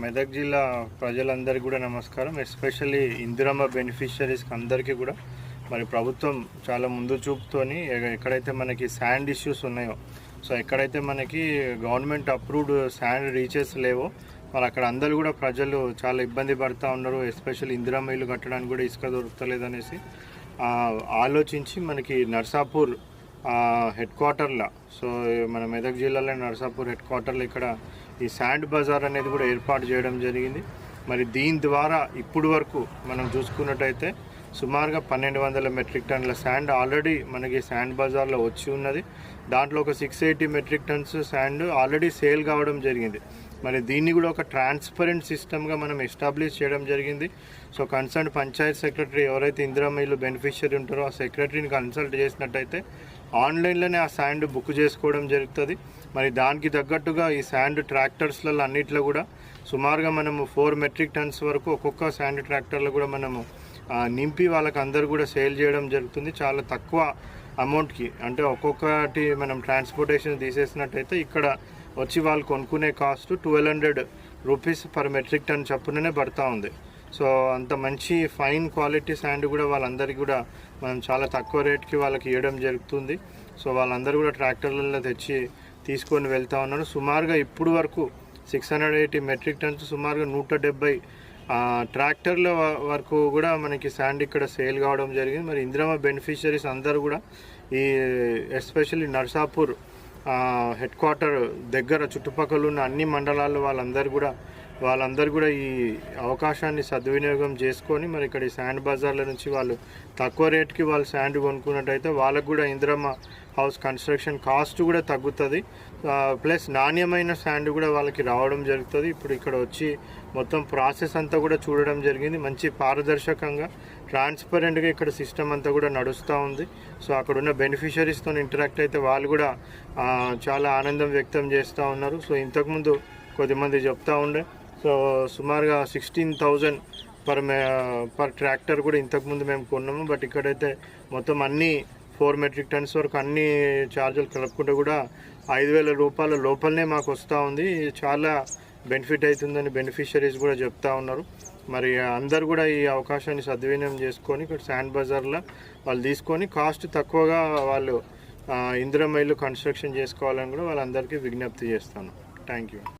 మెదక్ జిల్లా ప్రజలందరికీ కూడా నమస్కారం. ఎస్పెషల్లీ ఇందిరమ్మ బెనిఫిషరీస్కి అందరికీ కూడా. మరి ప్రభుత్వం చాలా ముందు చూపుతోని ఎక్కడైతే మనకి శాండ్ ఇష్యూస్ ఉన్నాయో సో ఎక్కడైతే మనకి గవర్నమెంట్ అప్రూవ్డ్ శాండ్ రీచెస్ లేవో మరి అక్కడ అందరూ కూడా ప్రజలు చాలా ఇబ్బంది పడుతూ ఉన్నారు. ఎస్పెషల్లీ ఇందిరమ్మ ఇల్లు కట్టడానికి కూడా ఇసుక దొరుకుతలేదు అనేసి ఆలోచించి మనకి నర్సాపూర్ హెడ్ క్వార్టర్లో సో మన మెదక్ జిల్లాలో నర్సాపూర్ హెడ్ క్వార్టర్లో ఇక్కడ ఈ శాండ్ బజార్ అనేది కూడా ఏర్పాటు చేయడం జరిగింది. మరి దీని ద్వారా ఇప్పుడు వరకు మనం చూసుకున్నట్టయితే సుమారుగా పన్నెండు వందల మెట్రిక్ టన్నుల శాండ్ ఆల్రెడీ మనకి శాండ్ బజార్లో వచ్చి ఉన్నది. దాంట్లో ఒక six eighty metric tons sand already sale కావడం జరిగింది. మరి దీన్ని కూడా ఒక ట్రాన్స్పరెంట్ సిస్టమ్గా మనం ఎస్టాబ్లిష్ చేయడం జరిగింది. సో కన్సర్న్ పంచాయత్ సెక్రటరీ ఎవరైతే ఇందిరమ్మ ఇల్లు బెనిఫిషియరీ ఉంటారో ఆ సెక్రటరీని కన్సల్ట్ చేసినట్టయితే ఆన్లైన్లోనే ఆ శాండ్ బుక్ చేసుకోవడం జరుగుతుంది. మరి దానికి తగ్గట్టుగా ఈ శాండ్ ట్రాక్టర్స్లలో అన్నిట్లో కూడా సుమారుగా మనము ఫోర్ మెట్రిక్ టన్స్ వరకు ఒక్కొక్క శాండ్ ట్రాక్టర్లో కూడా మనము నింపి వాళ్ళకి అందరు కూడా సేల్ చేయడం జరుగుతుంది. చాలా తక్కువ అమౌంట్కి. అంటే ఒక్కొక్కటి మనం ట్రాన్స్పోర్టేషన్ తీసేసినట్టయితే ఇక్కడ వచ్చి వాళ్ళు కొనుక్కునే cost twelve hundred rupees per metric ton చప్పుననే పడతా ఉంది. సో అంత మంచి ఫైన్ క్వాలిటీ శాండ్ కూడా వాళ్ళందరికీ కూడా మనం చాలా తక్కువ రేట్కి వాళ్ళకి ఇవ్వడం జరుగుతుంది. సో వాళ్ళందరూ కూడా ట్రాక్టర్లలో తెచ్చి తీసుకొని వెళ్తా ఉన్నారు. సుమారుగా ఇప్పుడు వరకు six hundred eighty metric tons సుమారుగా నూట డెబ్బై ట్రాక్టర్ల వరకు కూడా మనకి శాండ్ ఇక్కడ సేల్ కావడం జరిగింది. మరి ఇందిరమ్మ బెనిఫిషరీస్ అందరూ కూడా ఈ ఎస్పెషల్లీ నర్సాపూర్ హెడ్ క్వార్టర్ దగ్గర చుట్టుపక్కల ఉన్న అన్ని మండలాల్లో వాళ్ళందరూ కూడా వాళ్ళందరూ కూడా ఈ అవకాశాన్ని సద్వినియోగం చేసుకొని మరి ఇక్కడ ఈ శాండ్ బజార్ల నుంచి వాళ్ళు తక్కువ రేట్కి వాళ్ళు శాండ్ కొనుక్కున్నట్టయితే వాళ్ళకు కూడా ఇంద్రమ్మ హౌస్ కన్స్ట్రక్షన్ కాస్ట్ కూడా తగ్గుతుంది. ప్లస్ నాణ్యమైన శాండ్ కూడా వాళ్ళకి రావడం జరుగుతుంది. ఇప్పుడు ఇక్కడ వచ్చి మొత్తం ప్రాసెస్ అంతా కూడా చూడడం జరిగింది. మంచి పారదర్శకంగా ట్రాన్స్పరెంట్గా ఇక్కడ సిస్టమ్ అంతా కూడా నడుస్తూ ఉంది. సో అక్కడ ఉన్న బెనిఫిషరీస్తో ఇంటరాక్ట్ అయితే వాళ్ళు కూడా చాలా ఆనందం వ్యక్తం చేస్తూ ఉన్నారు. సో ఇంతకుముందు కొద్దిమంది చెప్తూ ఉండే సో సుమారుగా సిక్స్టీన్ థౌజండ్ పర్ మే పర్ ట్రాక్టర్ కూడా ఇంతకుముందు మేము కొన్నాము. బట్ ఇక్కడైతే మొత్తం అన్ని ఫోర్ మెట్రిక్ టన్స్ వరకు అన్ని ఛార్జీలు కలుపుకుంటే కూడా ఐదు వేల రూపాయల లోపలనే మాకు వస్తూ ఉంది. చాలా బెనిఫిట్ అవుతుందని బెనిఫిషరీస్ కూడా చెప్తా ఉన్నారు. మరి అందరు కూడా ఈ అవకాశాన్ని సద్వినియోగం చేసుకొని ఇక్కడ శాండ్ బజార్లో వాళ్ళు తీసుకొని కాస్ట్ తక్కువగా వాళ్ళు ఇందిరమ్మ కన్స్ట్రక్షన్ చేసుకోవాలని కూడా వాళ్ళందరికీ విజ్ఞప్తి చేస్తాను. Thank you